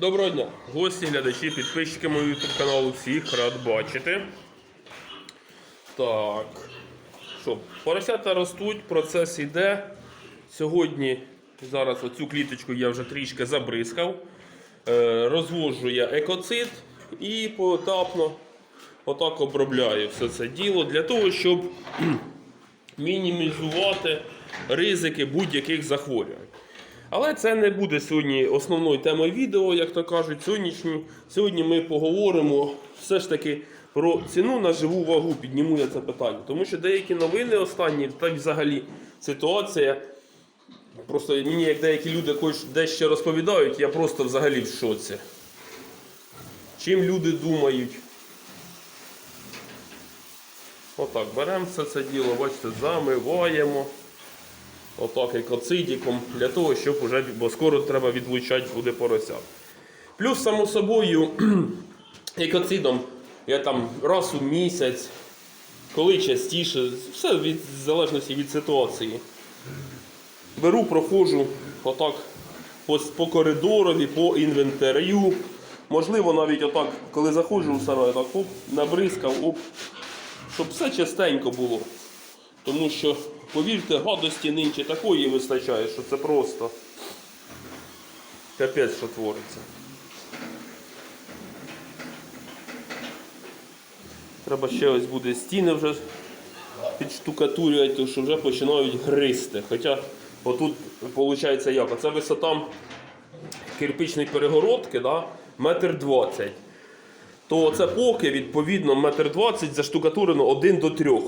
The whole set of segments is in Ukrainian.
Доброго дня, гості, глядачі, підписчики мого YouTube каналу, всіх рад бачити. Так. Що, поросята ростуть, процес йде. Сьогодні, зараз оцю кліточку я вже трішки забризкав. Е, розвожу я екоцид і поетапно отак обробляю все це діло для того, щоб мінімізувати ризики будь-яких захворювань. Але це не буде сьогодні основною темою відео, як то кажуть, сьогоднішні. Сьогодні ми поговоримо все ж таки про ціну на живу вагу. Підніму я це питання. Тому що деякі новини останні, так взагалі ситуація. Просто мені, як деякі люди дещо розповідають, я просто взагалі в шоці. Чим люди думають? Отак, беремо все це діло, бачите, замиваємо. Отак екоцидіком, для того, щоб уже, бо скоро треба відлучати буде порося. Плюс, само собою, екоцидом я там раз у місяць, коли частіше, все від в залежності від ситуації. Беру, проходжу отак по, по коридорові, по інвентарю. Можливо, навіть отак, коли заходжу у сарай, так оп, набризкав, оп, щоб все частенько було. Тому що, повірте, гадості нинче такої вистачає, що це просто капець, що твориться. Треба ще ось буде стіни вже підштукатурювати, тому що вже починають гризти. Хоча отут виходить як? Оце висота кирпичної перегородки, да? метр двадцять. То це поки, відповідно, метр двадцять заштукатурено 1 до 3.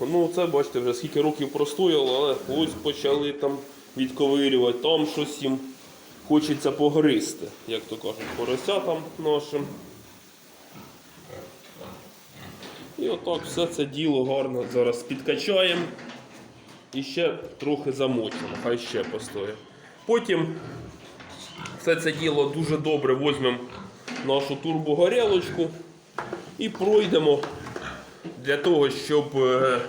Ну, це бачите, вже скільки років простояло, але ось почали там відковирювати, там щось їм хочеться погризти, як то кажуть, поросятам нашим. І отак все це діло гарно зараз підкачаємо і ще трохи замочимо, хай ще постоє. Потім все це діло дуже добре візьмемо нашу турбогорілочку і пройдемо для того, щоб, е,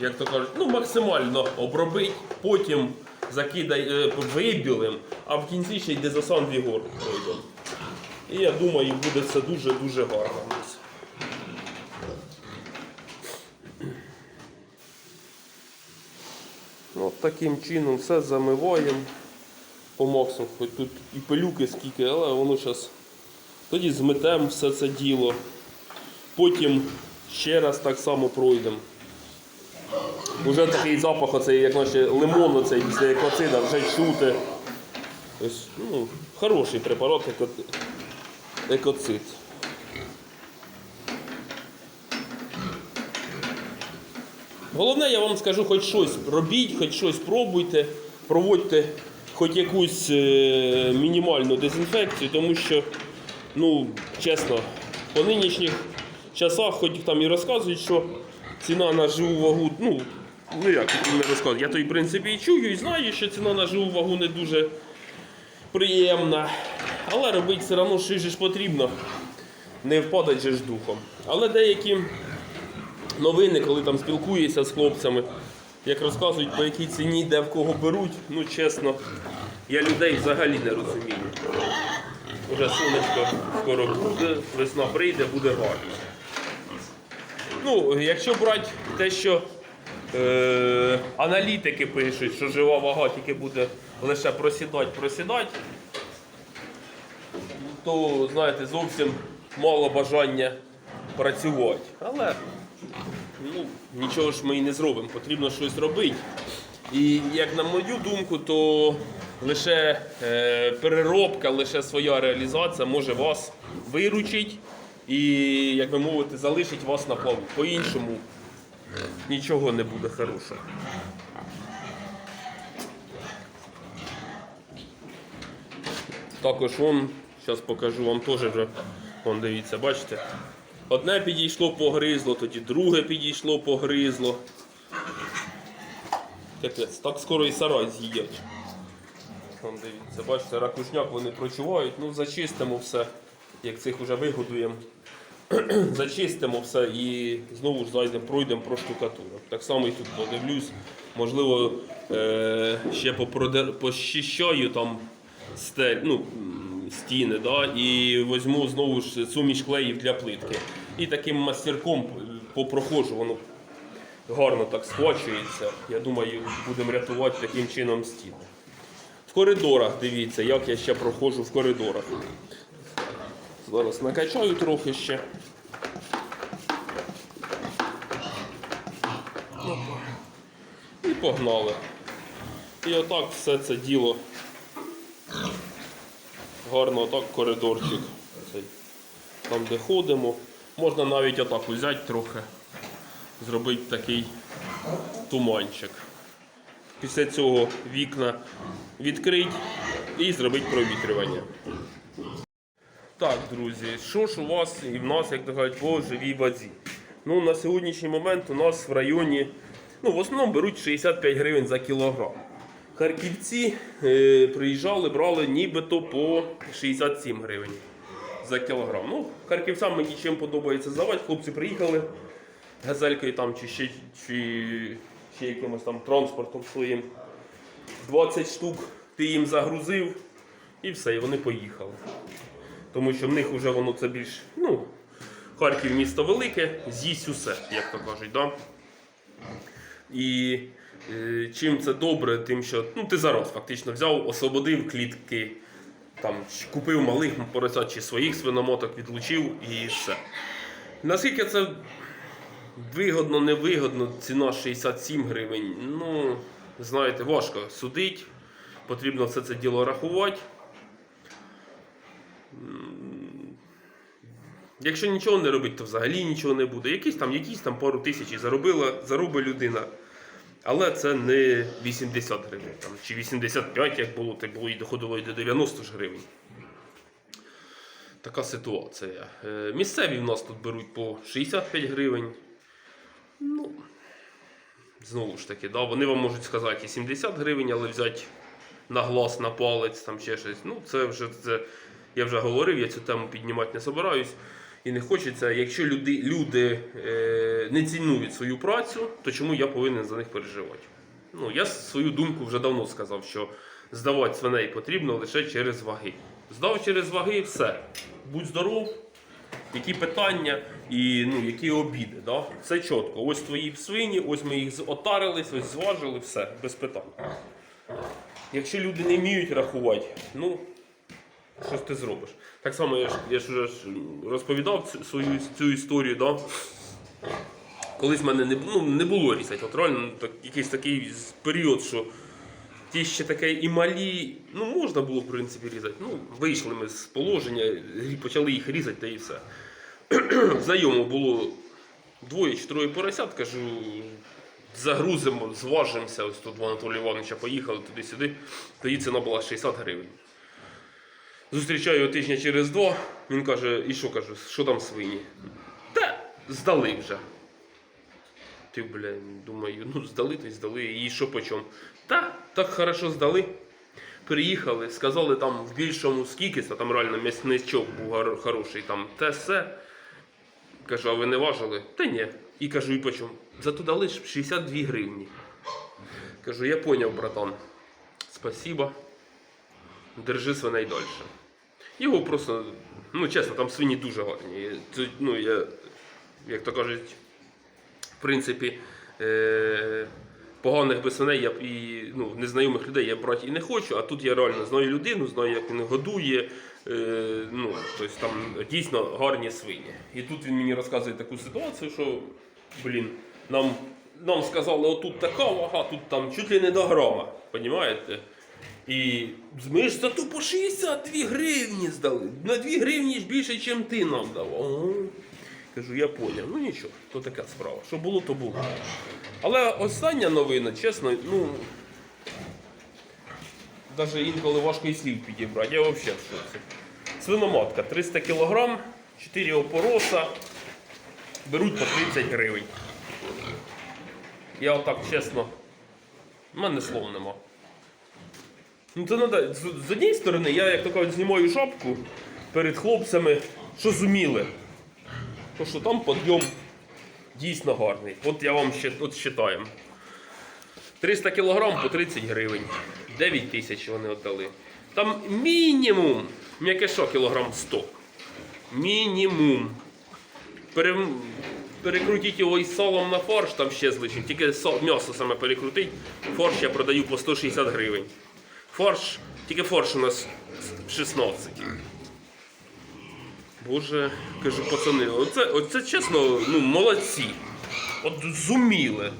як то кажуть, ну, максимально обробити, потім закидай, е, вибілим, а в кінці ще й дезосан Вігор пройдемо. І я думаю, буде все дуже-дуже гарно. у. От таким чином все замиваємо по максимуму. Хоч тут і пилюки скільки, але воно зараз. Тоді зметемо все це діло. Потім ще раз так само пройдемо. Уже такий запах, оцей, як наче лимон оцей після екоцида, вже чути. Ось, ну, хороший препарат еко... екоцид. Головне, я вам скажу, хоч щось робіть, хоч щось пробуйте, проводьте хоч якусь е, мінімальну дезінфекцію, тому що, ну, чесно, по нинішніх часах, хоч там і розказують, що ціна на живу вагу, ну, ну як не розказують, я то в принципі і чую, і знаю, що ціна на живу вагу не дуже приємна. Але робити все одно що ж потрібно. Не впадать же ж духом. Але деякі новини, коли там спілкуєшся з хлопцями, як розказують, по якій ціні, де в кого беруть, ну чесно, я людей взагалі не розумію. Уже сонечко скоро буде, весна прийде, буде гарно. Ну, якщо брати те, що е, аналітики пишуть, що жива вага тільки буде лише просідати, просідати, то, знаєте, зовсім мало бажання працювати. Але ну, нічого ж ми і не зробимо, потрібно щось робити. І як на мою думку, то лише е, переробка, лише своя реалізація може вас виручити і, як би мовити, залишить вас на плаву. По-іншому нічого не буде хорошого. Також вон, зараз покажу вам теж вже. Вон дивіться, бачите? Одне підійшло, погризло, тоді друге підійшло, погризло. Капець, так скоро і сарай з'їдять. Дивіться, бачите, ракушняк вони прочувають, ну зачистимо все, як цих вже вигодуємо. Зачистимо все і знову ж зайдемо, пройдемо проштукатуру. Так само і тут подивлюсь. Можливо, е- ще попроде- пощищаю там стель, ну, стіни, да, і візьму знову ж суміш клеїв для плитки. І таким мастерком попроходжу, воно гарно так схвачується. Я думаю, будемо рятувати таким чином стіни. В коридорах дивіться, як я ще проходжу в коридорах. Зараз накачаю трохи ще. І погнали. І отак все це діло. Гарно отак коридорчик. Там, де ходимо. Можна навіть отак взяти трохи, зробити такий туманчик. Після цього вікна відкрити і зробити провітрювання. Так, друзі, що ж у вас і в нас, як то кажуть, по живій вазі? Ну, на сьогоднішній момент у нас в районі, ну, в основному беруть 65 гривень за кілограм. Харківці е, приїжджали, брали нібито по 67 гривень за кілограм. Ну, харківцям мені чим подобається здавати. Хлопці приїхали газелькою там чи ще, чи ще якимось там транспортом своїм. 20 штук ти їм загрузив і все, і вони поїхали. Тому що в них вже воно це більш, ну, Харків місто велике, з'їсть усе, як то кажуть. Да? І е, чим це добре, тим, що ну, ти зараз фактично взяв, освободив клітки, там, купив малих поросят чи своїх свиномоток, відлучив і все. Наскільки це вигодно, невигодно, ціна 67 гривень, ну, знаєте, важко судить. Потрібно все це діло рахувати. Якщо нічого не робити, то взагалі нічого не буде. Якісь там, якісь там пару тисяч заробила, заробить людина. Але це не 80 гривень там, чи 85, як було, так було і доходило і до 90 ж гривень. Така ситуація. Е, Місцеві в нас тут беруть по 65 гривень. Ну, знову ж таки, да, вони вам можуть сказати і 70 гривень, але взяти на глаз, на палець, там ще щось. Ну, це вже це, я вже говорив, я цю тему піднімати не собираюсь. І не хочеться, якщо люди, люди е, не цінують свою працю, то чому я повинен за них переживати? Ну, я свою думку вже давно сказав, що здавати свиней потрібно лише через ваги. Здав через ваги, все. Будь здоров, які питання і ну, які обіди. Да? Все чітко. Ось твої свині, ось ми їх отарились, ось зважили, все, без питань. Якщо люди не вміють рахувати, ну що ж ти зробиш? Так само я ж, я ж вже розповідав цю, свою цю історію, да? колись в мене не, ну, не було різати. От реально так, якийсь такий період, що ті ще таке і малі, ну можна було в принципі різати. Ну, вийшли ми з положення, і почали їх різати та і все. Знайомо було двоє чи троє поросят, кажу, загрузимо, зважимося. Ось тут два Анатолія Івановича поїхали туди-сюди. Тоді ціна була 60 гривень. Зустрічаю його тижня через два. Він каже, і що каже, що там свині? Та здали вже. Ти, бля, думаю, ну здали, то здали. І що по чому? Та, так хорошо здали. Приїхали, сказали там в більшому скільки, це там реально м'ясничок був хороший, там те все. Кажу, а ви не важили? Та ні. І кажу, і по чому? Зато дали ж 62 гривні. Кажу, я поняв, братан. Спасибо. Держи свиней далі. Його просто, ну чесно, там свині дуже гарні. Це, ну, я, як то кажуть, в принципі, е- поганих би свиней я і ну, незнайомих людей я брати і не хочу, а тут я реально знаю людину, знаю, як він годує. Е, ну, тобто там дійсно гарні свині. І тут він мені розказує таку ситуацію, що блін, нам, нам сказали, отут така вага, тут там чуть ли не до грама. Понімаєте? І ми ж зато по 62 гривні здали. На 2 гривні ж більше, ніж ти нам дав. Ага. Кажу, я поняв. Ну нічого, то така справа. Що було, то було. Але остання новина, чесно, ну. Навіть інколи важко і слів підібрати. Я взагалі в шоці. Свиноматка 300 кг, 4 опороса. Беруть по 30 гривень. Я отак чесно. в мене слов нема. Ну це надо. З, з однієї сторони, я, як то кажуть, знімаю шапку перед хлопцями, що зуміли. То що там підйом дійсно гарний. От я вам ще от считаємо. 300 кг по 30 гривень. 9 тисяч вони віддали. Там мінімум м'якиша кілограм 100. Мінімум. Пере... Перекрутіть його із салом на фарш, там ще з лишнім. Тільки м'ясо саме перекрутить. Фарш я продаю по 160 гривень. Фарш, тільки фарш у нас 16. Боже, кажу, пацани, оце, оце чесно, ну, молодці. От зуміли.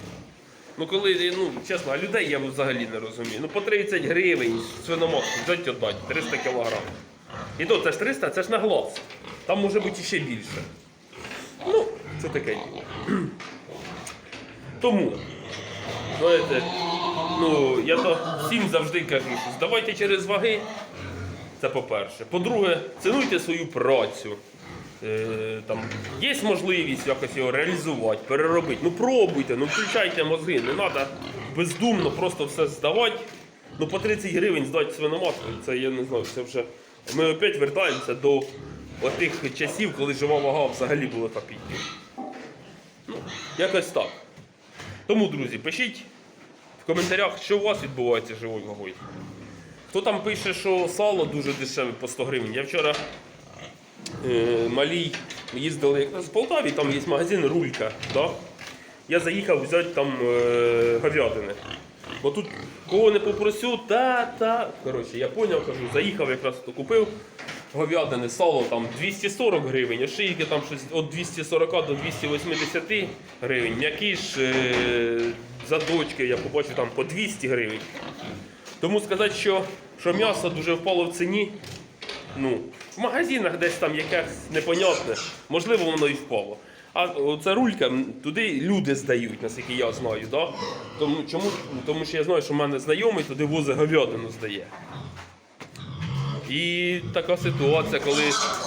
Ну коли, ну, чесно, а людей я взагалі не розумію. Ну по 30 гривень свиноматку взять отдать, 300 кілограм. І то це ж 300, це ж на глаз. Там може бути ще більше. Ну, це таке діло. Тому, знаєте, ну, я то всім завжди кажу, що здавайте через ваги. Це по-перше. По-друге, цінуйте свою працю. Е, там, є можливість якось його реалізувати, переробити. Ну пробуйте, ну включайте мозги, не треба бездумно просто все здавати. Ну по 30 гривень здати свиноматку, це я не знаю, це вже. Ми опять вертаємося до тих часів, коли жива вага взагалі була копійки. Ну, якось так. Тому, друзі, пишіть в коментарях, що у вас відбувається живою вагою. Хто там пише, що сало дуже дешеве по 100 гривень. Я вчора е, малій їздили якраз в Полтаві, там є магазин Рулька. Да? Я заїхав взяти там е, говядини. Бо тут кого не попросю, та та. Коротше, я поняв, кажу, заїхав якраз то купив говядини, сало там 240 гривень, а шийки там щось від 240 до 280 гривень. М'які ж дочки я побачив там по 200 гривень. Тому сказати, що, що м'ясо дуже впало в ціні, ну, в магазинах десь там якесь непонятне, можливо, воно і впало. А оця рулька туди люди здають, наскільки я знаю. Да? Тому, чому? Тому що я знаю, що в мене знайомий туди возить говядину здає. І така ситуація, коли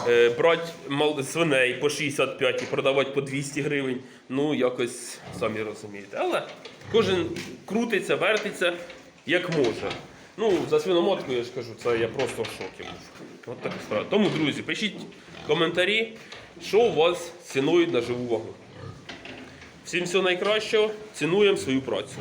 е, брати свиней по 65 і продавати по 200 гривень, ну якось самі розумієте. Але кожен крутиться, вертиться як може. Ну, за свиноматку я ж кажу, це я просто в шокі був. От така справа. Тому, друзі, пишіть коментарі, що у вас цінують на живу вагу. Всім всього найкращого, цінуємо свою працю.